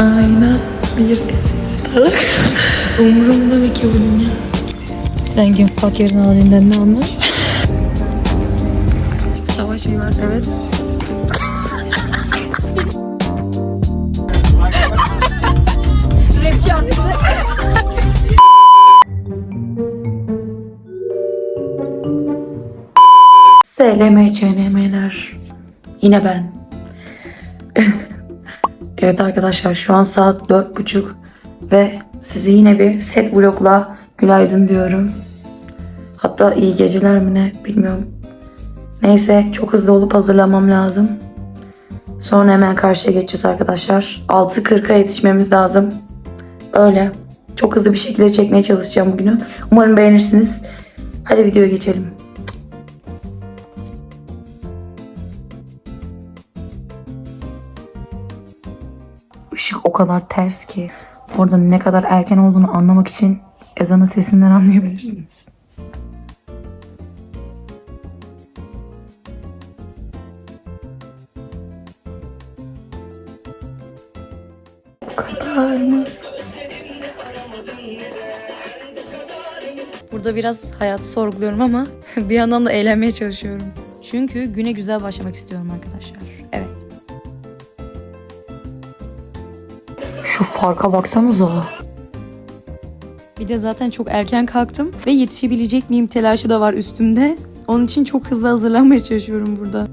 Ayna bir tarak. Umurumda mı ki bunun ya? Zengin fakirin halinden ne anlar? Savaş mı var? Evet. Rapçi annesi. SLM, CNM'ler. Yine ben. evet arkadaşlar şu an saat dört buçuk ve sizi yine bir set vlogla günaydın diyorum. Hatta iyi geceler mi ne bilmiyorum. Neyse çok hızlı olup hazırlamam lazım. Sonra hemen karşıya geçeceğiz arkadaşlar. 6.40'a yetişmemiz lazım. Öyle. Çok hızlı bir şekilde çekmeye çalışacağım bugünü. Umarım beğenirsiniz. Hadi videoya geçelim. Kadar ters ki orada ne kadar erken olduğunu anlamak için ezanın sesinden anlayabilirsiniz. Burada biraz hayatı sorguluyorum ama bir yandan da eğlenmeye çalışıyorum. Çünkü güne güzel başlamak istiyorum arkadaşlar. Evet. Şu farka baksanıza. Bir de zaten çok erken kalktım ve yetişebilecek miyim telaşı da var üstümde. Onun için çok hızlı hazırlanmaya çalışıyorum burada.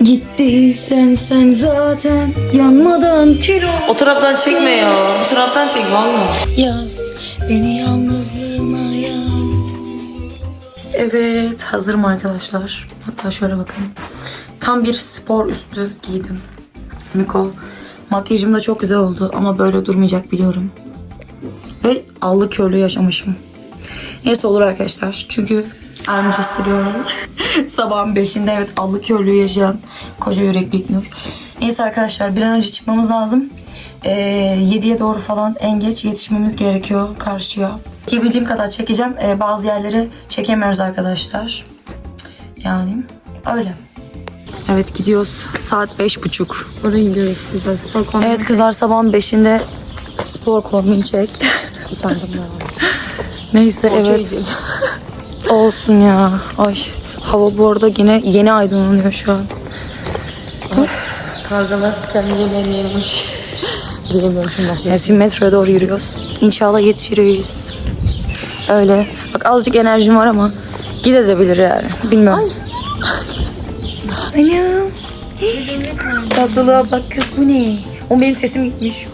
Gittiysen sen zaten yanmadan kilo O taraftan çekme ya. Bu taraftan çek valla. yaz beni Evet hazırım arkadaşlar. Hatta şöyle bakın. Tam bir spor üstü giydim. Miko. Makyajım da çok güzel oldu ama böyle durmayacak biliyorum. Ve allı körlüğü yaşamışım. Neyse olur arkadaşlar. Çünkü I'm just. Sabahın 5'inde evet allı körlüğü yaşayan koca yürekli İknur. Neyse arkadaşlar bir an önce çıkmamız lazım. Ee, 7'ye doğru falan en geç yetişmemiz gerekiyor karşıya. Çekebildiğim kadar çekeceğim. Ee, bazı yerleri çekemiyoruz arkadaşlar. Yani öyle. Evet gidiyoruz. Saat beş buçuk. Oraya gidiyoruz kızlar. Spor kombini. Evet kızlar sabahın beşinde spor kombin çek. Utandım ya. Neyse evet. Olsun ya. Ay hava bu arada yine yeni aydınlanıyor şu an. Kargalar kendi yemeğini yemiş. Evet, şimdi metroya doğru yürüyoruz. İnşallah yetişiriz. Öyle. Bak azıcık enerjim var ama gidebilir yani. Bilmiyorum. Anam. Tatlılığa bak kız bu ne? O benim sesim gitmiş.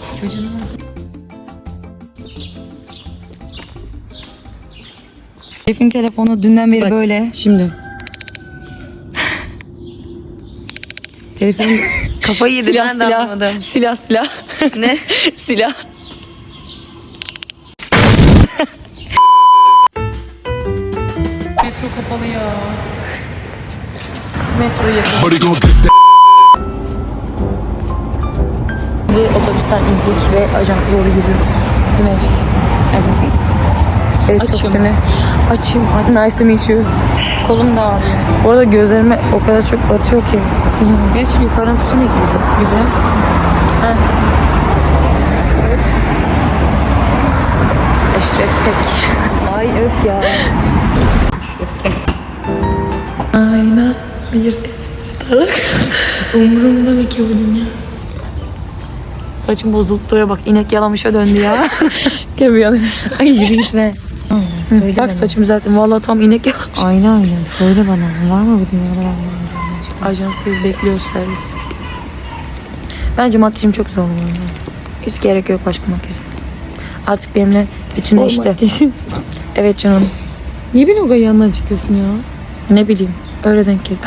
Elif'in telefonu dünden beri böyle. Şimdi. Telefon kafayı yedi. Silah, ben de silah. anlamadım. Silah silah. ne? silah. Kapalı ya. Metroyu that. Ve otobüsten indik ve ajansa doğru yürüyoruz. Değil mi? Evet. Evet Açım. çok seni. Açım. Nice to meet you. Kolum da ağrıyor. Bu arada gözlerime o kadar çok batıyor ki. Bilmiyorum. Geç şu yukarı tutun ilk yüzü. Yüzüne. Eşref Tek. Ay öf ya. bir tarak. Umurumda mı ki bu dünya? Saçım bozulup duruyor bak inek yalamışa döndü ya. Gel bir yana. Ay yürü gitme. Söyle Bak saçım zaten vallahi tam inek yalamış. Aynen aynen. Söyle bana. Var mı bu dünyada Allah'ım? Ajanstayız bekliyoruz servis. Bence makyajım çok zor oldu. Hiç gerek yok başka makyaja. Artık benimle bütünleşti. Evet canım. Niye beni o kadar yanından çıkıyorsun ya? Ne bileyim. Öyle denk geldi.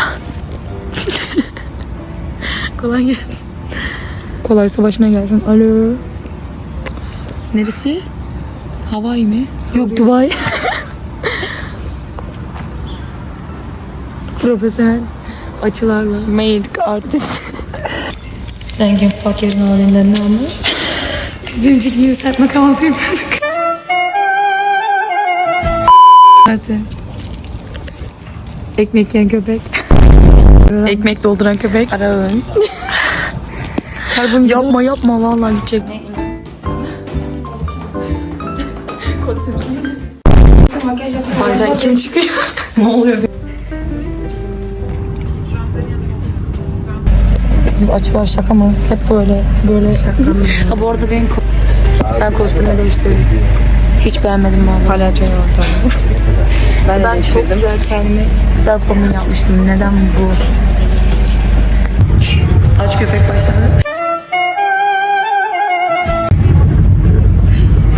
Kolay gelsin. Kolaysa başına gelsin. Alo. Neresi? Hawaii mi? Yok Dubai. Profesyonel açılarla. Make artist. Zengin fakirin halinden ne anlar? Biz bir önceki yıl serpme kahvaltı yapıyorduk. Hadi. Ekmek yiyen köpek. Ekmek dolduran köpek. Ara ön. Karbon yapma yapma vallahi gidecek. Bazen kim çıkıyor? ne oluyor? Bizim açılar şaka mı? Hep böyle böyle. Ha bu arada ben ko- ben kostümü değiştirdim. Hiç beğenmedim valla. Hala orada. Ben Ben çok güzel kendime güzel kombin yapmıştım. Neden bu? Aç köpek başladı.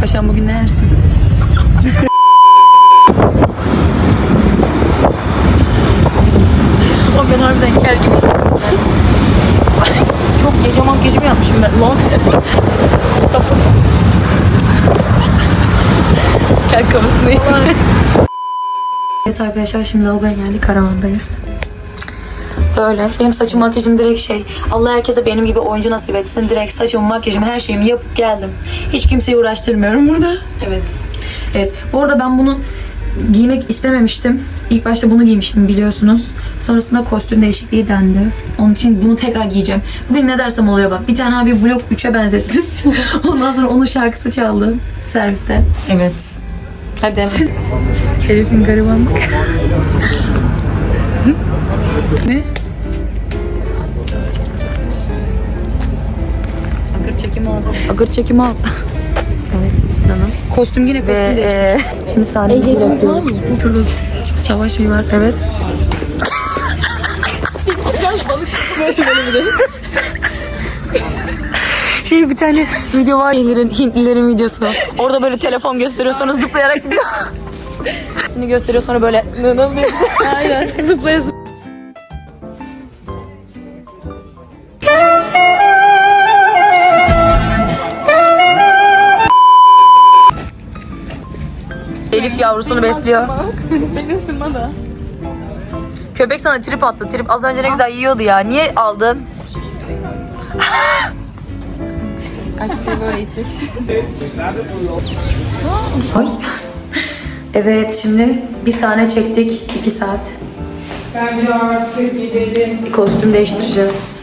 Paşam bugün ne yersin? o ben harbiden kel gibi. Çok gece makyajı mı yapmışım ben lan? Sapın. kel kafasını Evet arkadaşlar şimdi lavaboya geldik. Karavandayız. Böyle. Benim saçım makyajım direkt şey. Allah herkese benim gibi oyuncu nasip etsin. Direkt saçımı makyajımı her şeyimi yapıp geldim. Hiç kimseyi uğraştırmıyorum burada. Evet. Evet. Bu arada ben bunu giymek istememiştim. İlk başta bunu giymiştim biliyorsunuz. Sonrasında kostüm değişikliği dendi. Onun için bunu tekrar giyeceğim. Bugün ne dersem oluyor bak. Bir tane abi Blok 3'e benzettim. Ondan sonra onun şarkısı çaldı serviste. Evet. Hadi hemen. Elif'in garibanlık. ne? Al. Akır çekimi al. Kostüm yine kostüm Ve, değişti. e, Şimdi sahnemizi bekliyoruz. Şurada savaş bir var. Evet. Şey bir tane video var Hintlilerin, Hintlilerin videosu. Orada böyle telefon gösteriyor sonra zıplayarak gidiyor. Seni gösteriyor sonra böyle nı nı nı. Aynen. Zıplaya zıplaya. Yavrusunu besliyor. Beni ısırma da. Köpek sana trip attı. Trip az önce ne güzel yiyordu ya. Niye aldın? Erkekleri böyle iteceksin. Ay. Evet şimdi bir sahne çektik. iki saat. Bence artık gidelim. Bir kostüm değiştireceğiz.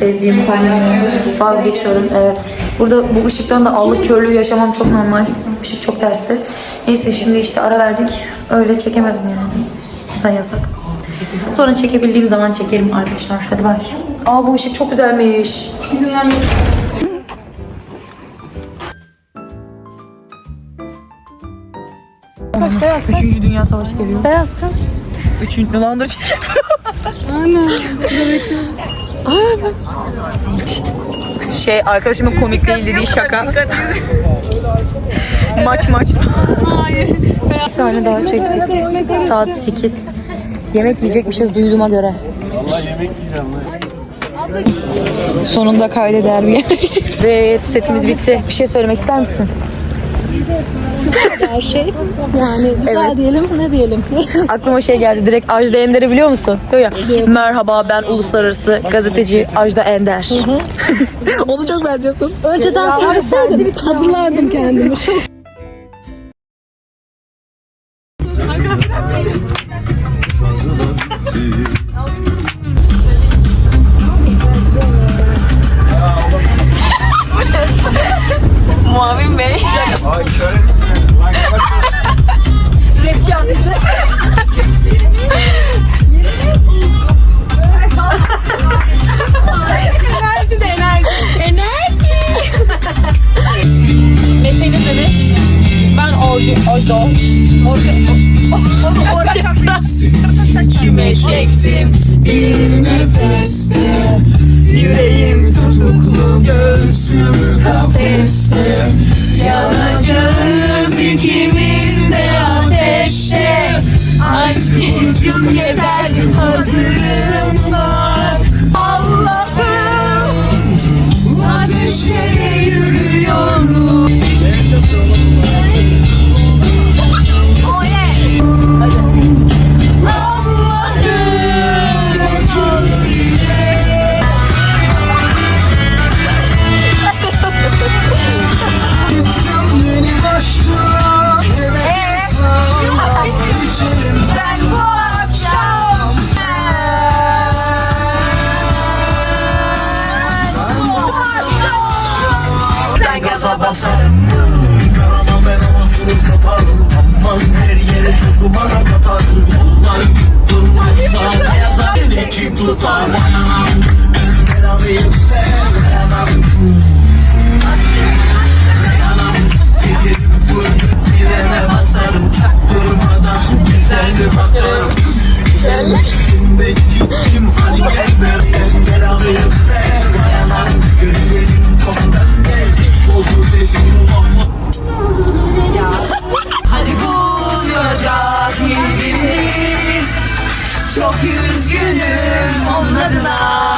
Sevdiğim kombini vazgeçiyorum. Evet. Burada bu ışıktan da allık körlüğü yaşamam çok normal. Işık çok tersti. Neyse şimdi işte ara verdik. Öyle çekemedim yani. Zaten yasak. Sonra çekebildiğim zaman çekerim arkadaşlar. Hadi bay. Aa bu ışık çok güzelmiş. Üçüncü Dünya Savaşı geliyor. Beyaz kaç? Üçüncü Londra çekiyor. Şey arkadaşımın komik değil dediği şaka. maç maç. Bir sahne daha çektik. Saat 8. Yemek yiyecekmişiz duyduğuma göre. Sonunda kayda değer bir yemek. Evet setimiz bitti. Bir şey söylemek ister misin? Her şey. Yani güzel Evet. diyelim ne diyelim. Aklıma şey geldi direkt Ajda Ender'i biliyor musun? Diyor ya merhaba ben uluslararası gazeteci Ajda Ender. Onu çok benziyorsun. Önceden söyleseydin bir hazırlardım kendimi. Çok Muavin Bey. Rapçi Azize. you. Çok yüz onların adına.